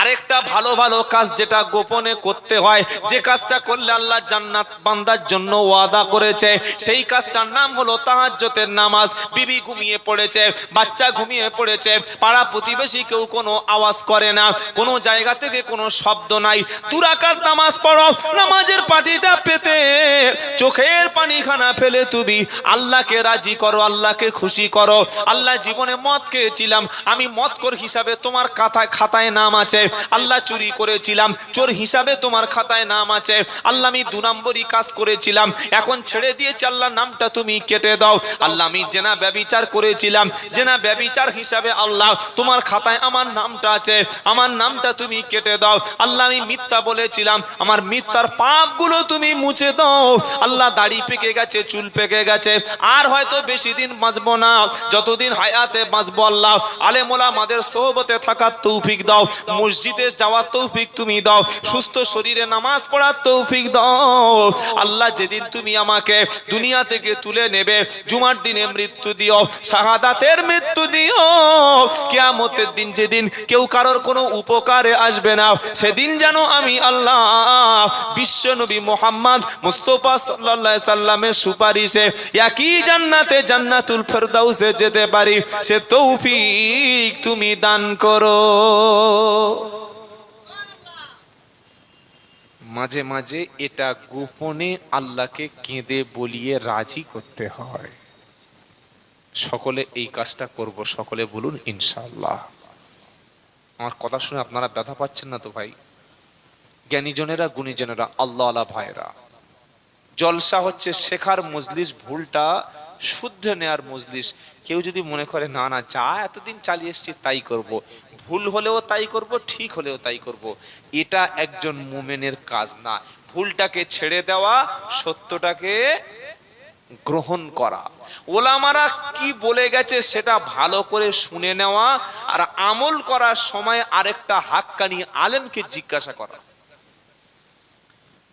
আরেকটা ভালো ভালো কাজ যেটা গোপনে করতে হয়, যে কাজটা করলে আল্লাহ জান্নাত বান্দার জন্য ওয়াদা করেছে, সেই কাজটার নাম হলো তাহাজ্জতের নামাজ। বিবি ঘুমিয়ে পড়েছে, বাচ্চা ঘুমিয়ে পড়েছে, পাড়া প্রতিবেশী কেউ কোনো আওয়াজ করে না, কোনো জায়গা থেকে কোনো শব্দ নাই। দুরাকাত নামাজ পড়ো, নামাজের পাটিটা পেতে, চোখের পানিখানা ফেলে তুমি। আল্লাহকে রাজি করো, আল্লাহকে খুশি করো। আল্লাহ জীবনে মদ খেয়েছিলাম, আমি মদকর হিসাবে তোমার খাতায় খাতায় নাম আছে। আল্লাহ চুরি করেছিলাম, চোর হিসাবে তোমার খাতায় নাম আছে। আল্লাহ আমি দু নম্বরই কাজ করেছিলাম, এখন ছেড়ে দিয়েছি আল্লাহ নামটা তুমি কেটে দাও। আল্লাহ আমি জেনা ব্যবিচার করেছিলাম, জেনা ব্যবিচার হিসাবে আল্লাহ তোমার খাতায় আমার নামটা আছে, আমার নামটা তুমি কেটে দাও। আল্লাহ আমি মিথ্যা বলেছিলাম, আমার মিথ্যার পাপগুলো তুমি মুছে দাও। আল্লাহ দাড়ি পেকে গেছে, চুল পেকে গেছে, আর হয়তো বেশি দিন বাঁচবো না। যতদিন হায়াতে বাঁচবো আল্লাহ, আলেমোলা আমাদের সোহবতে থাকার তৌফিক দাও। মসজিদে যাওয়ার তৌফিক তুমি দাও। সুস্থ শরীরে নামাজ পড়ার তৌফিক দাও। আল্লাহ যেদিন তুমি আমাকে দুনিয়া থেকে তুলে নেবে, জুমার দিনে মৃত্যু দিও, শাহাদাতের মৃত্যু দিও, কিয়ামতের দিন যেদিন কেউ কারোর কোনো উপকারে আসবে না, সেদিন যেন আমি আল্লাহ বিশ্ব নবী মোহাম্মদ মুস্তফা সাল্লাল্লাহু সাল্লামের সুপারিশে একই জান্নাতে জান্নাতুল ফেরদাউসে যেতে পারি। সে তৌফিক তুমি দান করো। মাঝে মাঝে এটা গোপনে আল্লাহকে কেঁদে বলিয়ে রাজি করতে হয়। সকলে এই কাজটা করব, সকলে বলুন ইনশাআল্লাহ। আমার কথা শুনে আপনারা ব্যথা পাচ্ছেন না তো ভাই? জ্ঞানীজনেরা গুণীজনেরা আল্লাহ আলা ভাইরা জলসা হচ্ছে শেখার মজলিস, ভুলটা শুদ্ধ নেয়ার মজলিস। কেউ যদি মনে করে, না না, যা এতদিন চালিয়ে এসছি তাই করব। ভুল হলেও তাই করব, ঠিক হলেও তাই করব। এটা একজন মুমেনের কাজ না। ভুলটাকে ছেড়ে দেওয়া, সত্যটাকে গ্রহণ করা। ওলামারা কি বলে গেছে সেটা ভালো করে শুনে নেওয়া আর আমল করার সময় আরেকটা হাক্কানি আলেমকে জিজ্ঞাসা করা।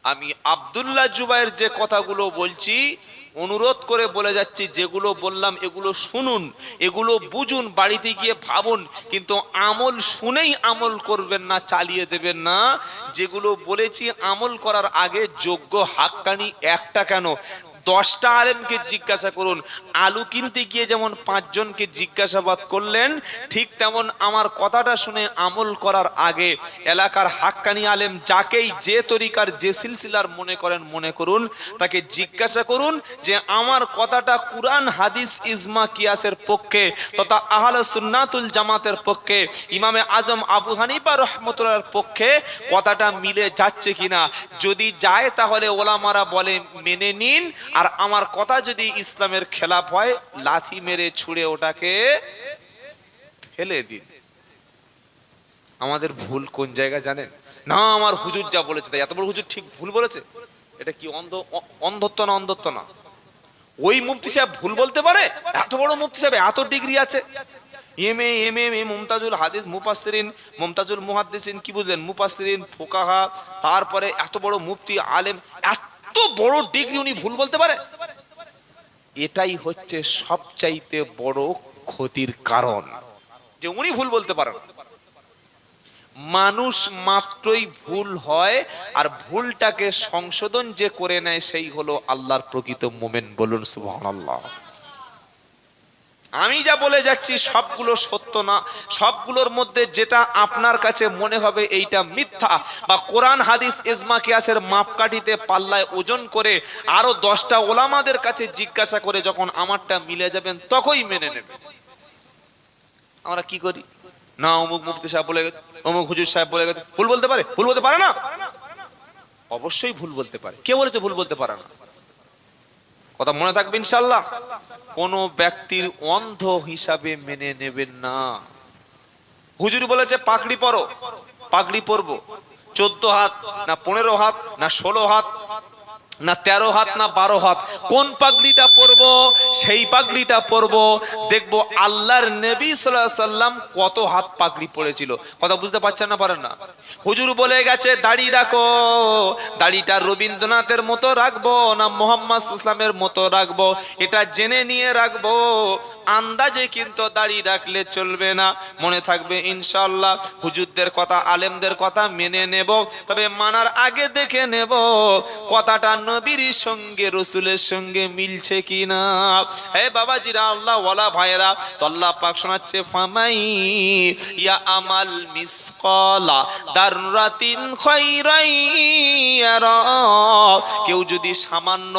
আমি আবদুল্লাহ জুবাইয়ের যে কথাগুলো বলছি অনুরোধ করে বলে যাচ্ছি, যেগুলো বললাম এগুলো শুনুন, এগুলো বুঝুন, বাড়িতে গিয়ে ভাবুন, কিন্তু আমল শুনেই আমল করবেন না, চালিয়ে দেবেন না। যেগুলো বলেছি আমল করার আগে যোগ্য হাক্কানি একটা কেন? দশটা আলেমকে জিজ্ঞাসা করুন, আলু কিনতে গিয়ে যেমন পাঁচজনকে জিজ্ঞাসাবাদ করলেন, ঠিক তেমন আমার কথাটা শুনে আমল করার আগে এলাকার হাক্কানি আলেম যাকেই যে তরিকার, যে সিলসিলার মনে করেন মনে করুন, তাকে জিজ্ঞাসা করুন যে আমার কথাটা কুরআন, হাদিস, ইজমা, কিয়াসের পক্ষে তথা আহলে সুন্নাতুল জামাতের পক্ষে, ইমামে আজম আবু হানিফা রহমতুল্লাহর পক্ষে কথাটা মিলে যাচ্ছে কিনা। যদি যায় তাহলে ওলামারা বলে, মেনে নিন আর আমার কথা যদি ইসলামের খেলাফ হয়, লাথি মেরে ছুঁড়ে ওটাকে ফেলে দিন। আমাদের ভুল কোন জায়গায় জানেন? না, আমার হুজুর যা বলেছে তাই। এত বড় হুজুর ঠিক ভুল বলেছে? এটা কি অন্ধ, অন্ধত্ব না অন্ধত্ব না? ওই মুফতি সাহেব ভুল বলতে পারে? এত বড় মুফতি সাহেব, এত ডিগ্রি আছে। এম এ, এম মুমতাজুল হাদিস, মুফাসসিরিন, মুমতাজুল মুহাদ্দিসিন, কি বুঝলেন? মুফাসসিরিন, ফোকাহা, তারপরে এত বড় মুফতি, আলেম, এত বড় ডিগ্রি উনি ভুল বলতে পারে? এটাই হচ্ছে সবচাইতে বড় ক্ষতির কারণ। যে উনি ভুল বলতে পারেন। মানুষ মাত্রই ভুল হয় আর ভুলটাকে সংশোধন যে করে নেয়, সেই হলো আল্লাহর প্রকৃত মোমেন বলুন, সুবহানাল্লাহ। আমি যা বলে যাচ্ছি সবগুলো সত্য না। সবগুলোর মধ্যে যেটা আপনার কাছে মনে হবে এইটা মিথ্যা। বা কোরআন, হাদিস, ইজমা, কিয়াসের মাপকাঠিতে পাল্লায় ওজন করে আরও দশটা ওলামাদের কাছে জিজ্ঞাসা করে যখন আমারটা মিলে যাবেন, তখনই মেনে নেবেন। আমরা কি করি? না, অমুক মুফতি সাহেব বলে গেছে, অমুক হুজুর সাহেব বলে গেছে। ভুল বলতে পারে? ভুল বলতে পারে না? অবশ্যই ভুল বলতে পারে। কে বলেছে ভুল বলতে পারে না? কথা মনে থাকবে ইনশাল্লাহ কোন ব্যক্তির অন্ধ হিসাবে মেনে নেবেন না। হুজুর বলেছে, পাগড়ি পরো, পাগড়ি পরবো। চোদ্দ হাত, না পনেরো হাত, না ষোলো হাত না তেরো হাত, না বারো হাত। কোন পাগড়িটা পরবো? সেই পাগড়িটা পরবো। দেখব আল্লাহর নবী সাল্লাম কত হাত পাগড়ি পড়েছিল। কথা বুঝতে পারছেন না পারেন না? হুজুর বলে গেছে, দাড়ি রাখো। দাড়িটা রবীন্দ্রনাথের মতো রাখব না মোহাম্মদ ইসলামের মতো রাখব। এটা জেনে নিয়ে রাখব। আন্দাজে কিন্তু দাড়ি রাখলে চলবে না। মনে থাকবে ইনশাল্লাহ হুজুরদের কথা, আলেমদের কথা মেনে নেব। তবে মানার আগে দেখে নেব। কথাটা নবীর সঙ্গে, রসুলের সঙ্গে মিলছে কিনা? হে বাবাজিরা, আল্লাহ ওয়ালা ভাইরা তো আল্লাহ পাক শোনাচ্ছে, ফামাই ইয়া আমাল মিসকলা দাররাতিন ইয়ারা। কেউ যদি সামান্য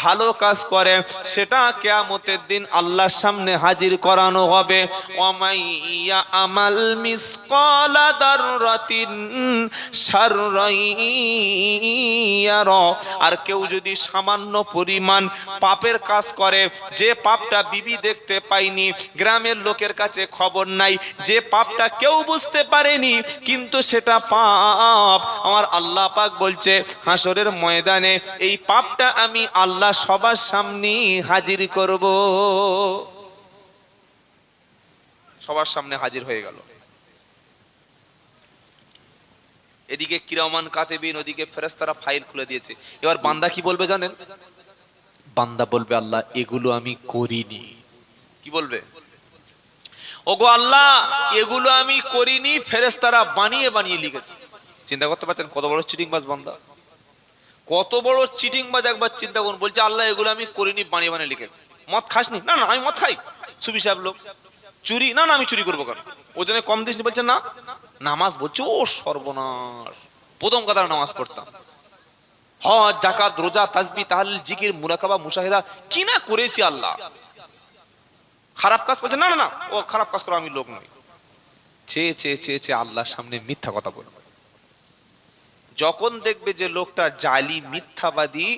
ভালো কাজ করে, সেটা কেয়ামতের দিন আল্লাহর সামনে হাজির করানো হবে। ওমাইয়া আমাল মিসকলা দাররাতিন ইয়ারা। আর কেউ যদি সামান্য পরিমাণ পাপের কাজ করে, যে পাপটা বিবি দেখতে পাইনি, গ্রামের লোকের কাছে খবর নাই, যে পাপটা কেউ বুঝতে পারেনি, কিন্তু সেটা পাপ। আমার আল্লাহ পাক বলছে, হাসরের ময়দানে এই পাপটা আমি আল্লাহ সবার সামনে হাজির করব। সবার সামনে হাজির হয়ে গেল। এদিকে কিরমান কাতেবিন, ওদিকে ফেরেস্তারা ফাইল খুলে দিয়েছে। এবার বান্দা কি বলবে জানেন? বান্দা বলবে, আল্লাহ, এগুলো আমি করিনি। কি বলবে? ওগো আল্লাহ, এগুলো আমি করিনি ফেরেস্তারা বানিয়ে বানিয়ে লিখেছে। চিন্তা করতে পারছেন কত বড় চিটিং বাজ বান্দা? কত বড় চিটিং বাজ একবার চিন্তা করুন, বলছে, আল্লাহ, এগুলো আমি করিনি, বানিয়ে বানিয়ে লিখেছে। মদ খাসনি? না না, আমি মদ খাই। সুবি সাহেব লোক। চুরি, না না, আমি চুরি করব কেন? ওজনে কম দিস বলছে, না, নামাজ বলছে ও সর্বনাশ। প্রথম কথা নামাজ পড়তাম। জাকাত রোজা তাহলিল, জিকির, মুরাকাবা, মুশাহিদা করেছি আল্লাহ? খারাপ কাজ বলছে না না না, ও খারাপ কাজ করো আমি লোক নই। চেয়ে চেয়ে চেয়ে চেয়ে আল্লাহর সামনে মিথ্যা কথা বলবে। যখন দেখবে যে লোকটা জালি, মিথ্যাবাদী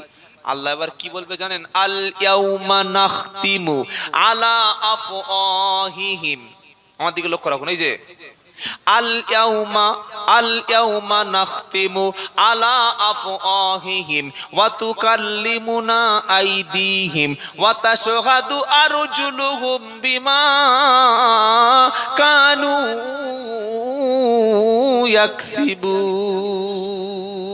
আল্লাহ এবার কি বলবে জানেন? আল ইয়াউমা নাখতিমু আলা আফওয়াহিহিম। আমার দিকে লক্ষ্য রাখুন, এই যে, আল ইয়াউমা আল ইয়াউমা নাখতিমু আলা আফওয়াহিহিম। ওয়া তুকাল্লিমুনা আইদিহিম। ওয়া তাশহাদু আরজুলুহুম বিমা কানু ইয়াকসিবুন।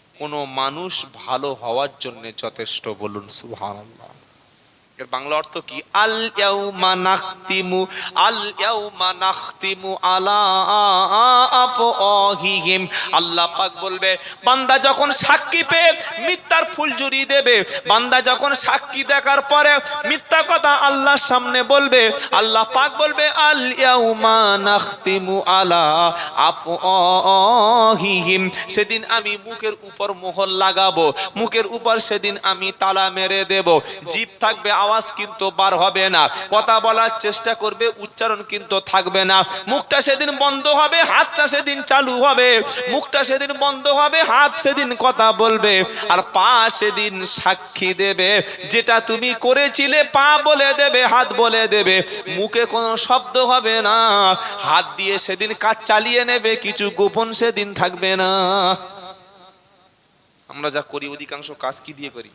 কোনো মানুষ ভালো হওয়ার জন্য যথেষ্ট বলুন সুবহানাল্লাহ। এর বাংলা অর্থ কি? আল ইয়াউমা নাখতিমু, আল ইয়াউমা নাখতিমু আলা আফওয়াহিহিম। আল্লাহ পাক বলবে, বান্দা যখন সাক্ষী পেয়ে মিথ্যার ফুলঝুরি দেবে, বান্দা যখন সাক্ষী দেখার পরে মিথ্যা কথা আল্লাহর সামনে বলবে, আল্লাহ পাক বলবে, আল ইয়াউমা নাখতিমু আলা আফওয়াহিহিম। সেদিন আমি মুখের উপর মোহর লাগাবো, মুখের উপর সেদিন আমি তালা মেরে দেব। জিভ থাকবে আওয়াজ কিন্তু বার হবে না। কথা বলার চেষ্টা করবে, উচ্চারণ কিন্তু থাকবে না। মুখটা সেদিন বন্ধ হবে, হাতটা সেদিন চালু হবে। মুখটা সেদিন বন্ধ হবে, হাত সেদিন কথা বলবে। আর পা সেদিন সাক্ষী দেবে। যেটা তুমি করেছিলে, পা বলে দেবে, হাত বলে দেবে। মুখে কোনো শব্দ হবে না। হাত দিয়ে সেদিন কাজ চালিয়ে নেবে, কিছু গোপন সেদিন থাকবে না। আমরা যা করি, অধিকাংশ কাজ কি দিয়ে করি?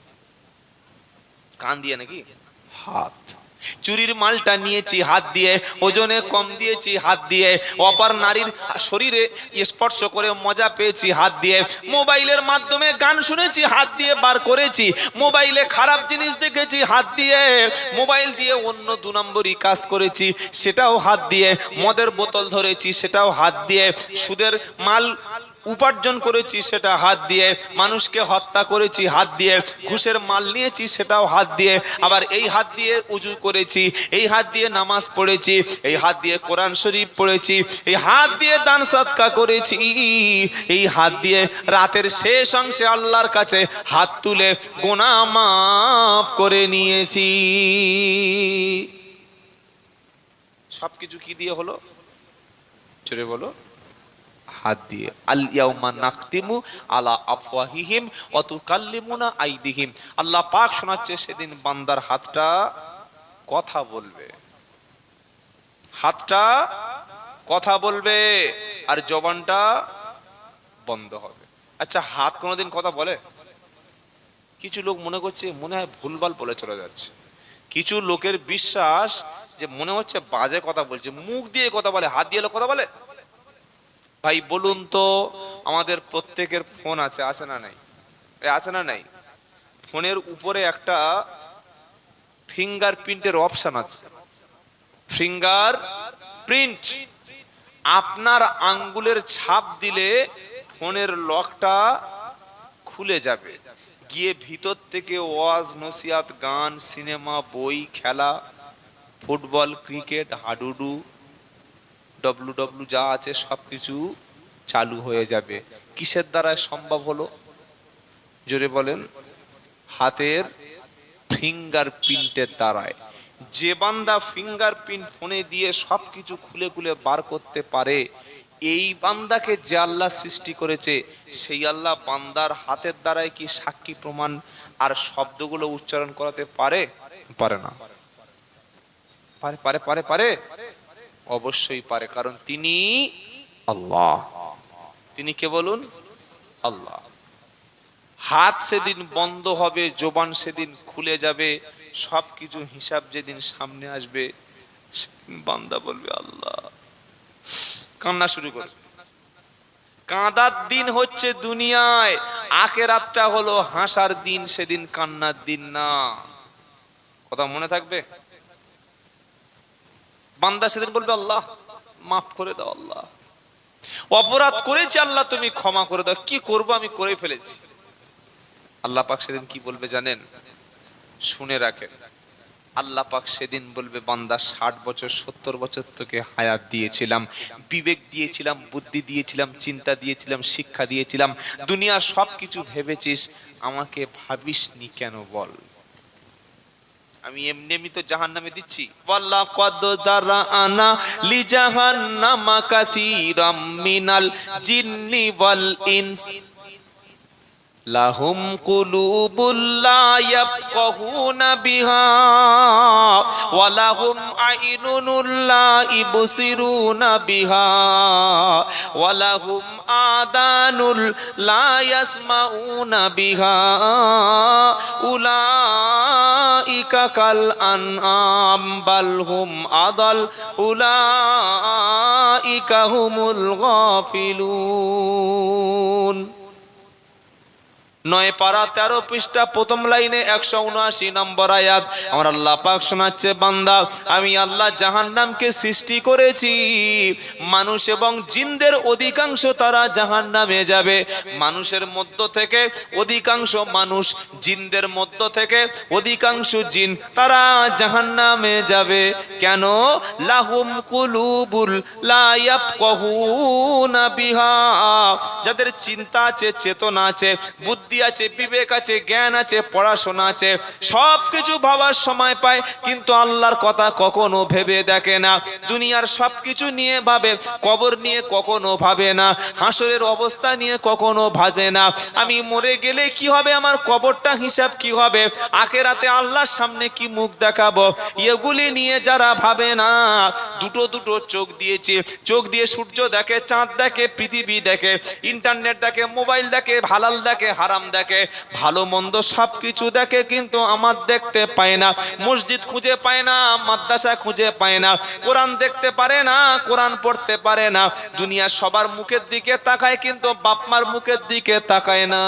কান দিয়ে নাকি? হাত। চুরির মালটা নিয়েছি, হাত দিয়ে, ওজনে কম দিয়েছি, হাত দিয়ে। অপার নারীর শরীরে স্পর্শ করে মজা পেয়েছি, হাত দিয়ে। মোবাইলের মাধ্যমে গান শুনেছি, হাত দিয়ে বার করেছি। মোবাইলে খারাপ জিনিস দেখেছি, হাত দিয়ে। মোবাইল দিয়ে অন্য দু নম্বরই কাজ করেছি, সেটাও হাত দিয়ে। মদের বোতল ধরেছি, সেটাও হাত দিয়ে। সুদের মাল উপার্জন করেছি সেটা হাত দিয়ে, মানুষকে হত্যা করেছি হাত দিয়ে, ঘুষের মাল নিয়েছি সেটাও হাত দিয়ে, আবার এই হাত দিয়ে উজু করেছি, এই হাত দিয়ে নামাজ পড়েছি, এই হাত দিয়ে কোরআন শরীফ পড়েছি, এই হাত দিয়ে দান সৎকা করেছি, এই হাত দিয়ে রাতের শেষ অংশে আল্লাহর কাছে হাত তুলে গোনা মাফ করে নিয়েছি। সবকিছু কি দিয়ে হলো? চলে বলো। হাত। দিয়ে আল ইয়াউমা নাখতিমু আলা আফওয়াহিহিম ওয়া তুকাল্লিমুনা আইদিহিম। আল্লাহ পাক শোনাচ্ছে, সেদিন বান্দার হাতটা কথা বলবে। হাতটা কথা বলবে আর জবানটা বন্ধ হবে। আচ্ছা হাত কোনোদিন কথা বলে? কিছু লোক মনে করছে, মনে হয় ভুলভাল বলে চলে যাচ্ছে। কিছু লোকের বিশ্বাস যে মনে হচ্ছে বাজে কথা বলছে, মুখ দিয়ে কথা বলে, হাত দিয়ে লোক কথা বলে? ভাই, বলুন তো, আমাদের প্রত্যেকের ফোন আছে আছে না নাই? আছে না নাই? ফোনের উপরে একটা ফিঙ্গার প্রিন্টের অপশন আছে। ফিঙ্গার প্রিন্ট আপনার আঙ্গুলের ছাপ দিলে ফোনের লকটা খুলে যাবে। গিয়ে ভিতর থেকে ওয়াজ নসিয়াত গান, সিনেমা, বই, খেলা, ফুটবল, ক্রিকেট, হাডুডু ডব্লু ডব্লু যা আছে সবকিছু চালু হয়ে যাবে। কিসের দ্বারা সম্ভব হলো? জোরে বলেন, হাতের ফিঙ্গার প্রিন্টের দ্বারায়। যে বান্দা ফিঙ্গার প্রিন্ট ফোনে দিয়ে সবকিছু খুলে খুলে বার করতে পারে, এই বান্দাকে যে আল্লাহ সৃষ্টি করেছে, সেই আল্লাহ বান্দার হাতের দ্বারাই কি সাক্ষী প্রমাণ আর শব্দগুলো উচ্চারণ করাতে পারে? পারে না। পারে পারে পারে পারে। অবশ্যই পারে কারণ তিনি আল্লাহ। তিনি কে বলুন? আল্লাহ। হাত সেদিন বন্ধ হবে জোবান সেদিন খুলে যাবে সবকিছু হিসাব যেদিন সামনে আসবে সেদিন বান্দা বলবে আল্লাহ। কান্না শুরু করবে কাঁদার দিন হচ্ছে দুনিয়ায় আখেরাতটা হলো হাসার দিন সেদিন কান্নার দিন না। কথা মনে থাকবে? বান্দা সেদিন বলবে, আল্লাহ, মাফ করে দাও, আল্লাহ। অপরাধ করেছি, আল্লাহ, তুমি ক্ষমা করে দাও। কি করব আমি করে ফেলেছি। আল্লাহ পাক সেদিন কি বলবে জানেন? শুনে রাখেন। আল্লাহ পাক সেদিন বলবে, বান্দা, ষাট বছর, সত্তর বছর তোকে হায়াত দিয়েছিলাম, বিবেক দিয়েছিলাম, বুদ্ধি দিয়েছিলাম, চিন্তা দিয়েছিলাম, শিক্ষা দিয়েছিলাম। দুনিয়ার সব কিছু ভেবেছিস, আমাকে ভাবিসনি কেন বল? আমি এমনি এমনি তো জাহান নামে দিচ্ছি আনা জিন্নি ইনস। লাহুম কুলুবুল লা ইয়াফকাহুনা বিহা ওয়া লাহুম আইনুন লা ইবসিরুনা বিহা ওয়া লাহুম আদানুল লা ইয়াসমাউনা বিহা উলাইকা কাল আনআম বাল হুম আদাল উলাইকা হুমুল গাফিলুন। নয় পারা তেরো পৃষ্ঠা, প্রথম লাইনে একশো উনআশি নম্বর আয়াত। আমার আল্লাহ পাক শোনাচ্ছে, বান্দা, আমি আল্লাহ জাহান নামকে সৃষ্টি করেছি। মানুষ এবং জিনদের অধিকাংশ তারা জাহান নামে যাবে। মানুষের মধ্য থেকে অধিকাংশ মানুষ জিনদের মধ্য থেকে অধিকাংশ জিন তারা জাহান নামে যাবে। কেন? লাহুম কুলুবুল লা ইয়াফকাহুনা বিহা। যাদের চিন্তা আছে, চেতনা আছে, বুদ্ধি আছে, বিবেক আছে, জ্ঞান আছে, পড়াশোনা আছে সব কিছু ভাবার সময় পায়, কিন্তু আল্লাহর কথা কখনো ভেবে দেখে না। দুনিয়ার সব কিছু নিয়ে ভাবে, কবর নিয়ে কখনো ভাবে না, হাসরের অবস্থা নিয়ে কখনো ভাবে না। আমি মরে গেলে কি হবে, আমার কবরটা হিসাব কি হবে, আখেরাতে আল্লাহর সামনে কি মুখ দেখাবো? এগুলি নিয়ে যারা ভাবে না, দুটো দুটো চোখ দিয়েছে। চোখ দিয়ে সূর্য দেখে, চাঁদ দেখে, পৃথিবী দেখে, ইন্টারনেট দেখে, মোবাইল দেখে, হালাল দেখে, হারাম দেখে, ভালো মন্দ সব কিছু দেখে কিন্তু আমার দেখতে পায় না। মসজিদ খুঁজে পায় না, মাদ্রাসা খুঁজে পায় না। কোরআন দেখতে পারে না, কোরআন পড়তে পারে না। দুনিয়া সবার মুখের দিকে তাকায় কিন্তু বাপমার মুখের দিকে তাকায় না।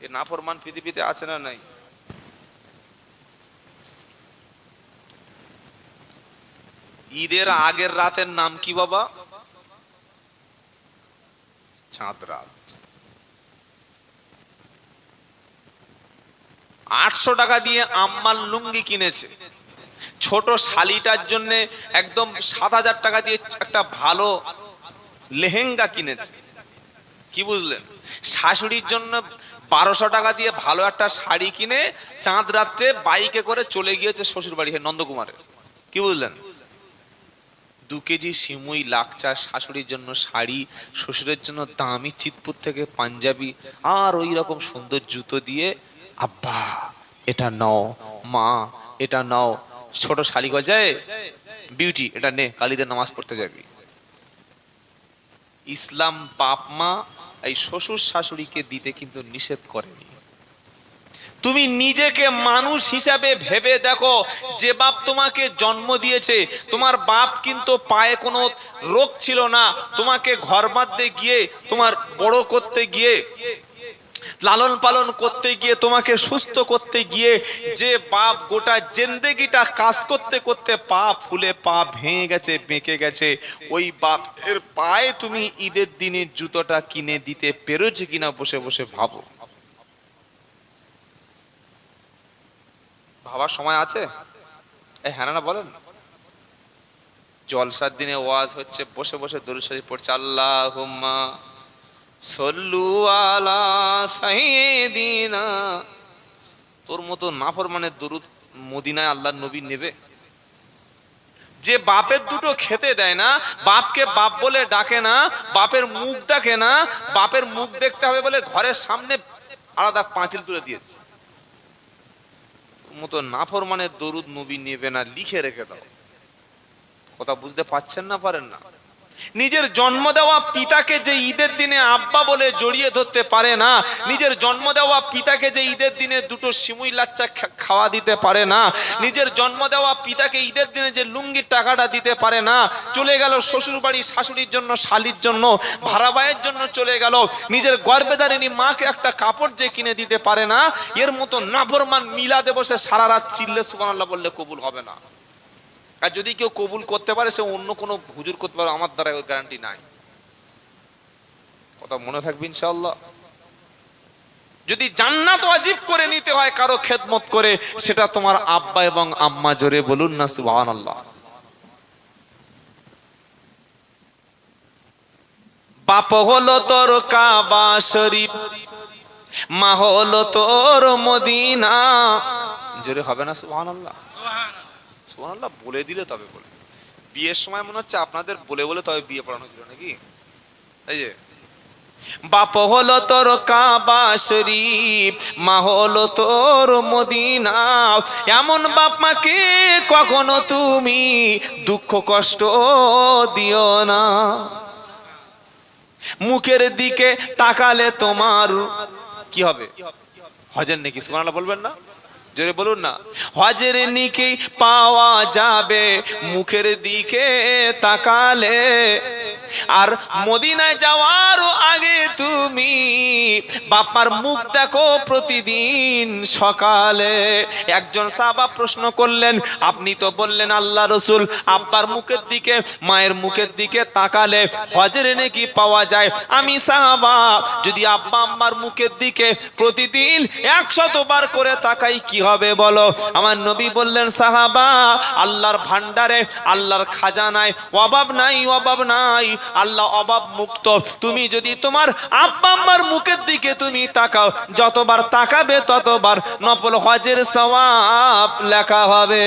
এ নাফরমান পৃথিবীতে আছে না নাই? ঈদের আগের রাতের নাম কি বাবা? চাঁদ রাত। আটশো টাকা দিয়ে আম্মার লুঙ্গি কিনেছে। ছোট শালিটার জন্য একদম সাত হাজার টাকা দিয়ে একটা ভালো লেহেঙ্গা কিনেছে। কি বুঝলেন? শাশুড়ির জন্য বারোশো টাকা দিয়ে ভালো একটা শাড়ি কিনে চাঁদ রাত্রে বাইকে করে চলে গিয়েছে শ্বশুর বাড়ি নন্দকুমারে। কি বুঝলেন? দু কেজি সিমুই লাকচা শাশুড়ির জন্য শাড়ি, শ্বশুরের জন্য দামি চিতপুর থেকে পাঞ্জাবি, আর ওই রকম সুন্দর জুতো দিয়ে আব্বা, এটা নাও। মা, এটা নাও। ছোট শালি যায় বিউটি এটা নে, কালীদের নামাজ পড়তে যাবি। ইসলাম বাপ মা এই শ্বশুর শাশুড়িকে দিতে কিন্তু নিষেধ করেনি। তুমি নিজেকে মানুষ হিসাবে ভেবে দেখো, যে বাপ তোমাকে জন্ম দিয়েছে, তোমার বাপ কিন্তু পায়ে কোনো রোগ ছিল না, তোমাকে ঘর বাঁধতে গিয়ে, তোমার বড় করতে গিয়ে লালন পালন করতে গিয়ে, তোমাকে সুস্থ করতে গিয়ে, যে বাপ গোটা জেন্দেগিটা কাজ করতে করতে পা ফুলে, পা ভেঙে গেছে, বেঁকে গেছে, ওই বাপ এর পায়ে তুমি ঈদের দিনে জুতোটা কিনে দিতে পেরেছে কিনা বসে বসে ভাবো। ভাবার সময় আছে? হ্যাঁ না বলেন। জলসার দিনে ওয়াজ হচ্ছে, বসে বসে দরুদ শরীফ পড়ছে আল্লাহ সল্লু আলা তোর মতো নাফরমানের দরুদ মদিনায় আল্লাহর নবী নেবে? যে বাপের দুটো খেতে দেয় না, বাপকে বাপ বলে ডাকে না, বাপের মুখ দেখে না, বাপের মুখ দেখতে হবে বলে ঘরের সামনে আলাদা পাঁচিল তুলে দিয়েছে। মতো নাফরমানের দরুদ নবী নেবে না, লিখে রেখে দাও। কথা বুঝতে পারছেন না পারেন না? নিজের জন্ম দেওয়া পিতাকে যে ঈদের দিনে আব্বা বলে জড়িয়ে ধরতে পারে না, নিজের জন্ম দেওয়া পিতাকে যে ঈদের দিনে দুটো সিমুই লাচ্চা খাওয়া দিতে পারে না, নিজের জন্ম দেওয়া পিতাকে ঈদের দিনে যে লুঙ্গির টাকাটা দিতে পারে না, চলে গেল শ্বশুর বাড়ি, শাশুড়ির জন্য, শালির জন্য, ভাড়া ভাইয়ের জন্য চলে গেল, নিজের গর্ভেদারিনী মাকে একটা কাপড় যে কিনে দিতে পারে না, এর মতো নাফরমান মিলাদে বসে সারা রাত চিল্লে সুবহানাল্লাহ বললে কবুল হবে না। আর যদি কেউ কবুল করতে পারে, সে অন্য কোনো হুজুর করতে পারে, আমার দ্বারা গ্যারান্টি নাই। কথা মনে থাকবে ইনশাআল্লাহ। যদি জান্নাত ওয়াজিব করে নিতে হয়, কারও খেদমত করে, সেটা তোমার আব্বা এবং আম্মা জোরে বলুন না, সুবহানাল্লাহ। বাপ হলো তোর কাবা শরীফ, মা হলো তোর মদিনা। জোরে হবে না সুবহানাল্লাহ সুবহানাল্লাহ। বলে দিলে তবে বলে। বিয়ের সময় মনে হচ্ছে আপনাদের বলে বলে তবে বিয়ে পড়ানো ছিল নাকি? এই যে। বাপ হলো তোর কাবা শরীফ, মা হলো তোর মদিনা। এমন বাপ মাকে কখনো তুমি দুঃখ কষ্ট দিও না। মুখের দিকে তাকালে তোমার কি হবে? হজের নাকি? সুবহানাল্লাহ বলবেন না? জোরে বলুন না। হজের নিকে পাওয়া যাবে, মুখের দিকে তাকালে। আর মদিনায় যাওয়ার আগে তুমি বাপার মুখ দেখো প্রতিদিন সকালে। একজন সাহাবা প্রশ্ন করলেন, আপনি তো বললেন আল্লাহ রসুল, আব্বার মুখের দিকে, মায়ের মুখের দিকে তাকালে হজের নাকি পাওয়া যায়। আমি সাহাবা, যদি আব্বা আম্মার মুখের দিকে প্রতিদিন একশত বার করে তাকাই, কি হবে বলো। আমার নবী বললেন, সাহাবা, আল্লাহর ভান্ডারে আল্লাহর খাজানায় অভাব নাই অভাব নাই। আল্লাহ অভাব মুক্ত। তুমি যদি তোমার আব্বা আম্মার মুখের দিকে তুমি তাকাও, যতবার তাকাবে ততবার নফল হজের সওয়াব লেখা হবে।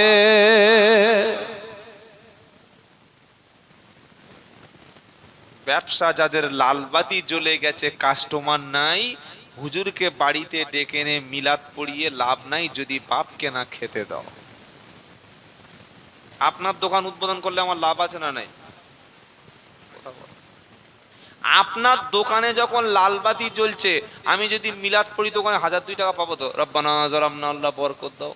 ব্যবসা যাদের লালবাতি জ্বলে গেছে কাস্টমার নাই হুজুরকে বাড়িতে ডেকে এনে মিলাদ পড়িয়ে লাভ নাই যদি বাপকে না খেতে দাও। আপনার দোকান উদ্বোধন করলে আমার লাভ আছে না নাই। আপনার দোকানে যখন লালবাতি জ্বলছে, আমি যদি মিলাদ পড়ি দোকানে হাজার দুই টাকা পাবো তো? রব্বানা জরামনা আল্লাহ বরকত দাও।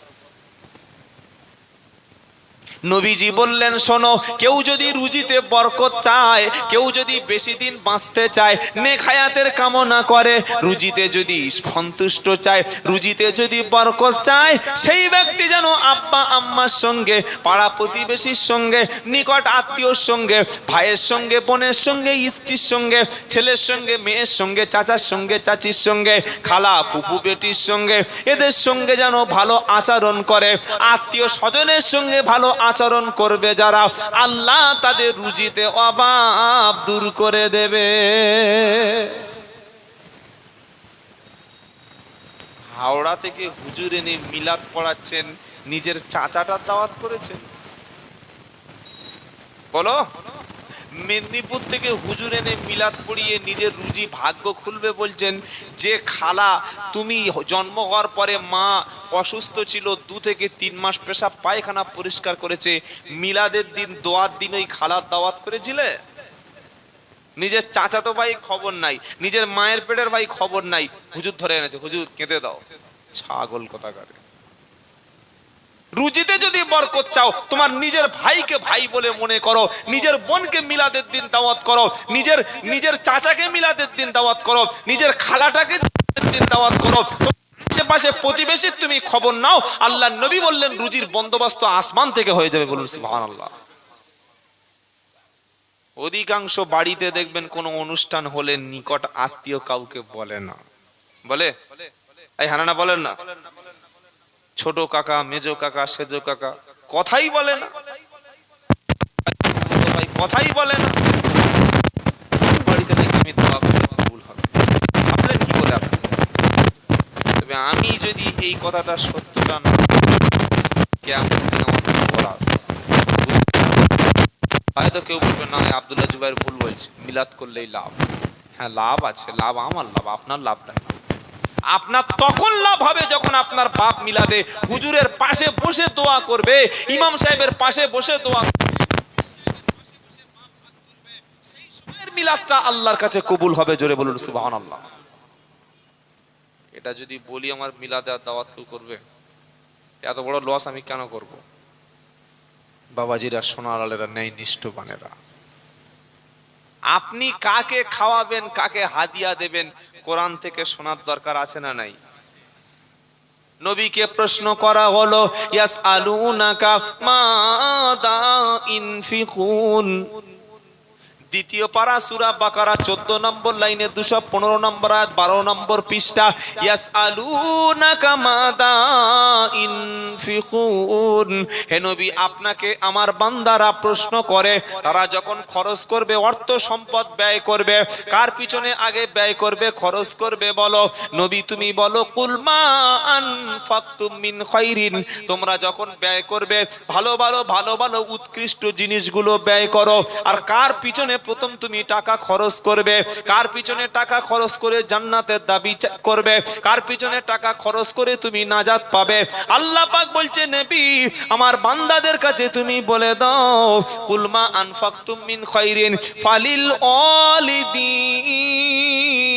নবীজি বললেন, শোনো, কেউ যদি রুজিতে বরকত চায়, কেউ যদি বেশি দিন বাঁচতে চায় নেখায়াতের কামনা করে, রুজিতে যদি সন্তুষ্ট চায়, রুজিতে যদি বরকত চায়, সেই ব্যক্তি যেন আব্বা আম্মার সঙ্গে, পাড়া প্রতিবেশীর সঙ্গে, নিকট আত্মীয়র সঙ্গে, ভাইয়ের সঙ্গে, বোনের সঙ্গে, স্ত্রীর সঙ্গে, ছেলের সঙ্গে, মেয়ের সঙ্গে, চাচার সঙ্গে, চাচির সঙ্গে, খালা ফুপু বেটির সঙ্গে, এদের সঙ্গে যেন ভালো আচরণ করে, আত্মীয় স্বজনের সঙ্গে ভালো আচরণ করবে যারা, আল্লাহ তাদের রুজিতে অভাব দূর করে দেবে। হাওড়া থেকে হুজুর এনে মিলাদ পড়াচ্ছেন, নিজের চাচাটা দাওয়াত করেছেন। বলো। মেদিনীপুর থেকে হুজুর এনে মিলাদ পড়িয়ে নিজের রুজি ভাগ্য খুলবে বলছেন, যে খালা, তুমি জন্ম হওয়ার পরে মা অসুস্থ ছিল, দু থেকে তিন মাস পেশাব পায়খানা পরিষ্কার করেছে, মিলাদের দিন, দোয়ার দিন ওই খালার দাওয়াত করেছিলে? নিজের চাচাতো ভাই খবর নাই, নিজের মায়ের পেটের ভাই খবর নাই। হুজুর ধরে এনেছে, হুজুর, কেঁদে দাও। ছাগল কথাকারে। রুজিতে যদি বরকত চাও, তোমার নিজের ভাইকে ভাই বলে মনে করো, নিজের বোনকে মিলাদের দিন দাওয়াত করো, নিজের নিজের চাচাকে মিলাদের দিন দাওয়াত করো, নিজের খালাটাকে দিন দাওয়াত করো। আশেপাশে প্রতিবেশীর তুমি খবর নাও, আল্লাহ নবী বললেন, রুজির বন্দোবস্ত আসমান থেকে হয়ে যাবে বলুন, সুবহানাল্লাহ। অধিকাংশ বাড়িতে দেখবেন কোনো অনুষ্ঠান হলে নিকট আত্মীয় কাউকে বলে না। বলে? এই হানানা বলেন না? ছোট কাকা, মেজো কাকা, সেজো কাকা, কথাই বলে না। ভাই, কথাই বলে না। আমি তবে আমি যদি এই কথাটা সত্যটা না কেমন পলাশ হয়তো কেউ বলবে, না আব্দুল্লাহ জুবাইর ভুল বলছে। মিলাদ করলেই লাভ। হ্যাঁ লাভ আছে। লাভ, আমার লাভ। আপনার লাভ নাই। আপনার তখন লাভ হবে যখন আপনার বাপ মিলাদে হুজুরের পাশে বসে দোয়া করবে, ইমাম সাহেবের পাশে বসে দোয়া মিলাদটা আল্লাহর কাছে কবুল হবে, জোরে বলুন, সুবহানাল্লাহ। এটা যদি বলি আমার মিলাদে দাওয়াত কেউ করবে, এত বড় লস আমি কেন করব? বাবাজিরা, সোনার আলেরা নেই, নিষ্ঠবানেরা। আপনি কাকে খাওয়াবেন, কাকে হাদিয়া দেবেন কোরআন থেকে শোনার দরকার আছে না নাই? নবীকে প্রশ্ন করা হলো ইয়াস আলুনাকা মাদা ইনফিকুন? দ্বিতীয় পারা, সুরা বাকারা, চোদ্দ নম্বর লাইনে দুশো পনেরো নম্বর আয়াত, বারো নম্বর পৃষ্ঠা ইয়াস আলুনাকা মাদা ইনফিকুন। হে নবী, আপনাকে আমার বান্দারা প্রশ্ন করে, তারা যখন খরচ করবে, অর্থ সম্পদ ব্যয় করবে, কার পিছনে আগে ব্যয় করবে, খরচ করবে বলো। নবী, তুমি বলো কুলমা আনফাকতুম মিন খাইরিন। তোমরা যখন ব্যয় করবে, ভালো ভালো ভালো ভালো উৎকৃষ্ট জিনিসগুলো ব্যয় করো, আর কার পিছনে প্রথম তুমি টাকা খরচ করবে। কার পিছনে টাকা খরচ করে জান্নাতের দাবি করবে? কার পিছনে টাকা খরচ করে তুমি নাজাত পাবে? আল্লাহ পাক বলছে, নবী, আমার বান্দাদের কাছে তুমি বলে দাও কুলমা আনফাকতুম মিন খাইরিন, ফালিল অলিদিন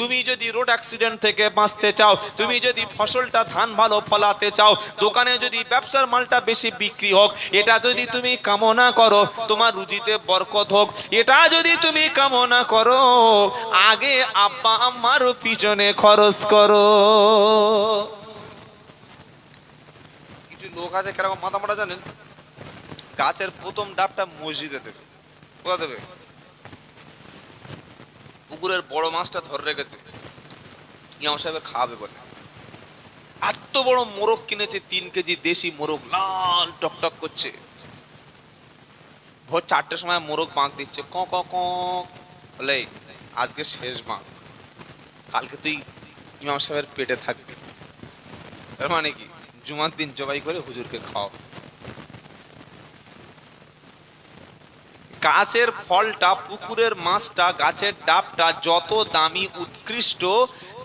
তুমি যদি রোড অ্যাক্সিডেন্ট থেকে বাঁচতে চাও, তুমি যদি ফসলটা ধান ভালো ফলাতে চাও, দোকানে যদি ব্যবসার মালটা বেশি বিক্রি হোক, এটা যদি তুমি কামনা করো, তোমার রুজিতে বরকত হোক, এটা যদি তুমি কামনা করো, আগে আব্বা আম্মারও পিছনে খরচ করো। কিছু লোক আছে কেরকম মাথা মাথা জানেন? গাছের প্রথম ডাবটা মসজিদে দেবে কোথা দেবে? পুকুরের বড় মাছটা ধরে রেখেছে। ইমাম সাহেবের খাওয়াবে বলে। এত বড় মোরগ কিনেছে, তিন কেজি দেশি মোরগ, লাল টকটক করছে। ভোর চারটের সময় মোরগ বাঁক দিচ্ছে, ক ক ক। বলে, আজকে শেষ বাঁক কালকে তুই ইমাম সাহেবের পেটে থাকবি। তার মানে কি? জুমার দিন জবাই করে হুজুরকে খাওয়া গাছের ফলটা, পুকুরের মাছটা, গাছের ডাবটা যত দামি উৎকৃষ্ট,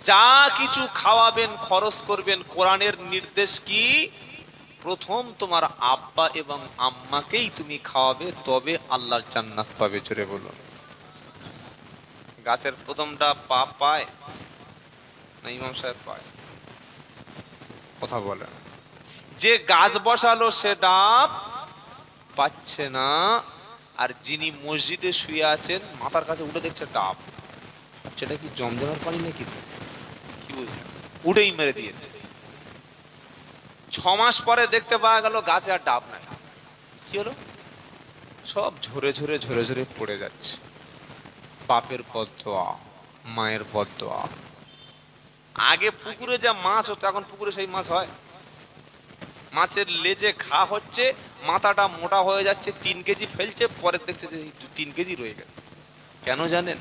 যা কিছু খাওয়াবেন, খরচ করবেন, কোরআনের নির্দেশ কি? প্রথম তোমার আব্বা এবং আম্মাকেই তুমি খাওয়াবে, তবে আল্লাহর জান্নাত পাবে, জোরে বলুন গাছের প্রথমটা পা পায় না ইমাম সাহেব পায়? কথা বলে। যে গাছ বসালো সে ডাব পাচ্ছে না। আর যিনি মসজিদে শুয়ে আছেন, মাথার কাছে উঠে দেখছে ডাব। সেটা কি জমজমার পানি নাকি? কি বুঝলেন উঠেই মেরে দিয়েছে। ছ মাস পরে দেখতে পাওয়া গেল গাছে আর ডাব নাই। কি হলো? সব ঝরে ঝরে ঝরে ঝরে পড়ে যাচ্ছে। বাপের বদোয়া মায়ের বদোয়া আগে পুকুরে যা মাছ হতো, এখন পুকুরে সেই মাছ হয়। মাছের লেজে ঘা হচ্ছে, মাথাটা মোটা হয়ে যাচ্ছে, তিন কেজি ফেলছে, পরে দেখছে যে তিন কেজি রয়ে গেছে। কেন জানেন?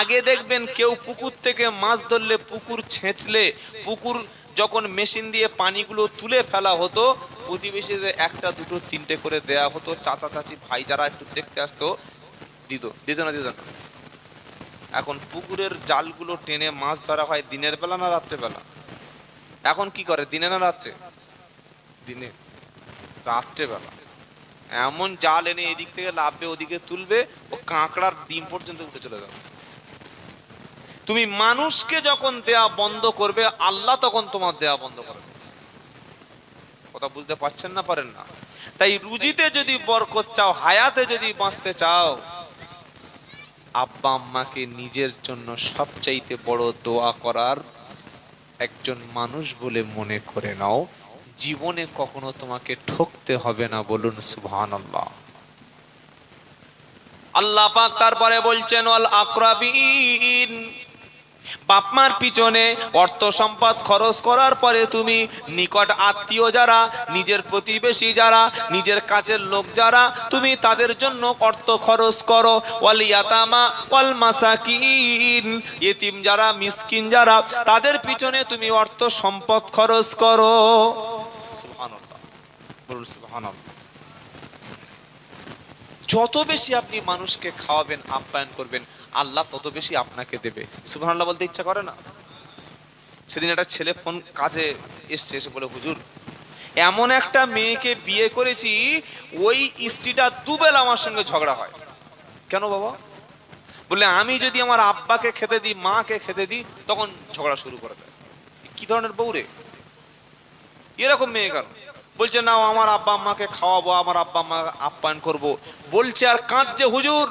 আগে দেখবেন কেউ পুকুর থেকে মাছ ধরলে পুকুর ছেঁচলে, পুকুর যখন মেশিন দিয়ে পানিগুলো তুলে ফেলা হতো, প্রতিবেশীদের একটা, দুটো, তিনটে করে দেয়া হতো, চাচা, চাচি, ভাই যারা একটু দেখতে আসতো, দিত দিত না দিত না। এখন পুকুরের জালগুলো টেনে মাছ ধরা হয় দিনের বেলা না রাত্রে বেলা এখন কি করে? দিনে না রাত্রে? দিনে, রাত্রে বেলা। এমন জাল এনে এদিক থেকে লাভবে ওদিকে তুলবে, ও কাঁকড়ার ডিম পর্যন্ত উঠে চলে যাবে। তুমি মানুষকে যখন দেয়া বন্ধ করবে, আল্লাহ তখন তোমার দেয়া বন্ধ করবে। কথা বুঝতে পারছেন না, পারেন না? তাই রুজিতে যদি বরকত চাও, হায়াতে যদি বাঁচতে চাও, আব্বা আম্মাকে নিজের জন্য সবচাইতে বড় দোয়া করার একজন মানুষ বলে মনে করে নাও জীবনে কখনো তোমাকে ঠকতে হবে না বলুন সুবহান আল্লাহ আল্লাহ পাক তারপরে বলছেন, ওয়াল আকরাবিন। বাপমার পিছনে অর্থ সম্পদ খরচ করার পরে তুমি নিকট আত্মীয় যারা, নিজের প্রতিবেশী যারা, নিজের কাছের লোক যারা, তুমি তাদের জন্য অর্থ খরচ করো। ইয়াতামা ইতিম যারা, মিসকিন যারা, তাদের পিছনে তুমি অর্থ সম্পদ খরচ করো। সুবহানাল্লাহ। বলুন সুবহানাল্লাহ। যত বেশি আপনি মানুষকে খাওয়াবেন, আপ্যায়ন করবেন, আল্লাহ তত বেশি আপনাকে দেবে। সুবহানাল্লাহ বলতে ইচ্ছা করে না? সেদিন একটা ছেলে ফোন কাজে এসছে, এসে বলে, হুজুর, এমন একটা মেয়েকে বিয়ে করেছি, ওই স্ত্রীটা দুবেলা আমার সঙ্গে ঝগড়া হয়। কেন বাবা? বলে আমি যদি আমার আব্বাকে খেতে দিই, মাকে খেতে দিই, তখন ঝগড়া শুরু করে দেয়। কি ধরনের বউ রে? এরকম মেয়ে কেন? বলছে, না, আমার আব্বা আম্মাকে খাওয়াবো, আমার আব্বা আম্মা আপ্যায়ন করব। বলছে, আর কাঁদছে হুজুর।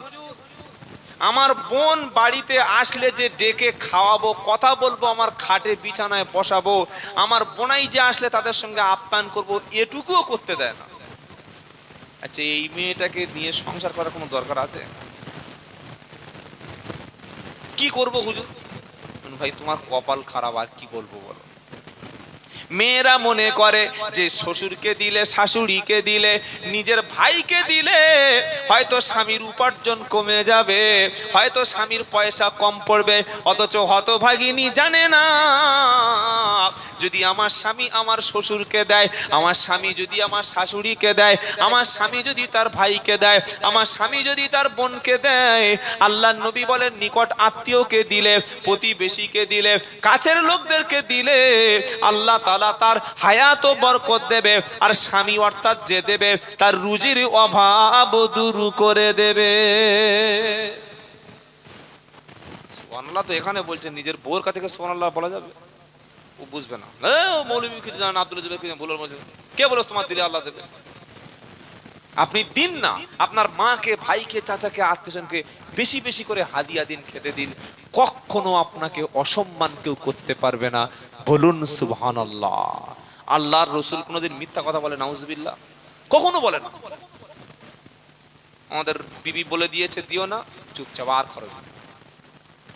আমার বোন বাড়িতে আসলে যে ডেকে খাওয়াবো, কথা বলব, আমার খাটে বিছানায় বসাবো, আমার বোনাই যে আসলে তাদের সঙ্গে আপ্যায়ন করব, এটুকুও করতে দেয় না। আচ্ছা এই মেয়েটাকে নিয়ে সংসার করার কোনো দরকার আছে? কি করব হুজুর? ভাই, তোমার কপাল খারাপ, আর কি বলব বলো? মেয়েরা মনে করে যে শ্বশুরকে দিলে, শাশুড়িকে দিলে, নিজের ভাইকে দিলে, হয়তো স্বামীর উপার্জন কমে যাবে, হয়তো স্বামীর পয়সা কম পড়বে, অথচ হতভাগিনী জানে না। যদি আমার স্বামী আমার শ্বশুরকে দেয়, আমার স্বামী যদি আমার শাশুড়িকে দেয়, আমার স্বামী যদি তার ভাইকে দেয়, আমার স্বামী যদি তার বোনকে দেয় আল্লাহ নবী বলেন, নিকট আত্মীয়কে দিলে, প্রতিবেশীকে দিলে, কাছের লোকদেরকে দিলে, আল্লাহ তালা তার হায়াত বরকত দেবে, আর স্বামী অর্থাৎ যে দেবে, তার রুজির অভাব দূর করে দেবে। তো এখানে বলছেন নিজের বউর কাছে সোনাল্লাহ বলা যাবে? ও বুঝবে না। ও মৌলবী কিছু জানেন, আব্দুল জবের কিছু বলার মধ্যে কে বলো তোমার দিলে আল্লাহ দেবে? আপনি দিন না, আপনার মাকে, ভাইকে, চাচাকে, আত্মীয়জনকে বেশি বেশি করে হাদিয়া দিন, খেতে দিন। কখনো আপনাকে অসম্মান কেউ করতে পারবে না। বলুন সুবহান আল্লাহ আল্লাহর রসুল কোনোদিন মিথ্যা কথা বলে, নাউজুবিল্লাহ? কখনো বলে না। আমাদের বিবি বলে দিয়েছে, দিও না, চুপচাপ আর খরচ।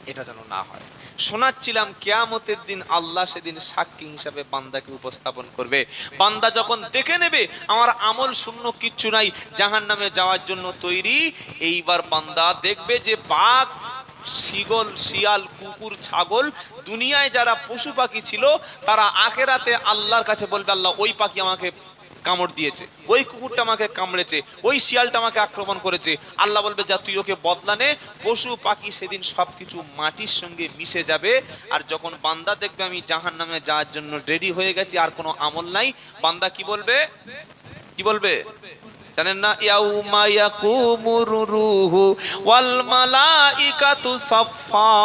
এটা যেন না হয়। শোনাচ্ছিলাম, কেয়ামতের দিন আল্লাহ সেদিন সাক্ষী হিসাবে বান্দাকে উপস্থাপন করবে। বান্দা যখন দেখে নেবে, আমার আমল শূন্য, কিচ্ছু নাই জাহান নামে যাওয়ার জন্য তৈরি, এইবার বান্দা দেখবে যে বাঘ, শিগল, শিয়াল, কুকুর, ছাগল, দুনিয়ায় যারা পশু পাখি ছিল, তারা আখেরাতে আল্লাহর কাছে বলবে, আল্লাহ, ওই পাখি আমাকে কামড় দিয়েছে। ওই কুকুরটা আমাকে কামড়েছে, ওই শিয়ালটা আমাকে আক্রমণ করেছে। আল্লাহ বলবে, যা তুই ওকে বদলানে পশু, পাখি সেদিন সব কিছু মাটির সঙ্গে মিশে যাবে। আর যখন বান্দা দেখবে আমি জাহান নামে যাওয়ার জন্য রেডি হয়ে গেছি, আর কোনো আমল নাই। বান্দা কি বলবে? কি বলবে? জানেন না? ইয়াউমা ইয়াকুমুর রূহু ওয়াল মালাইকাতু সাফফা,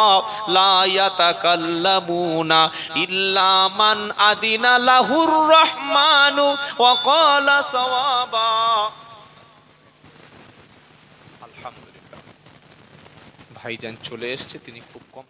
লা ইয়াতাকাল্লামুনা ইল্লা মান আদিনা লাহুর রহমানু ওয়া ক্বালা সাওয়াবা। আলহামদুলিল্লাহ। ভাইজান চলে এসেছে, তিনি খুব কম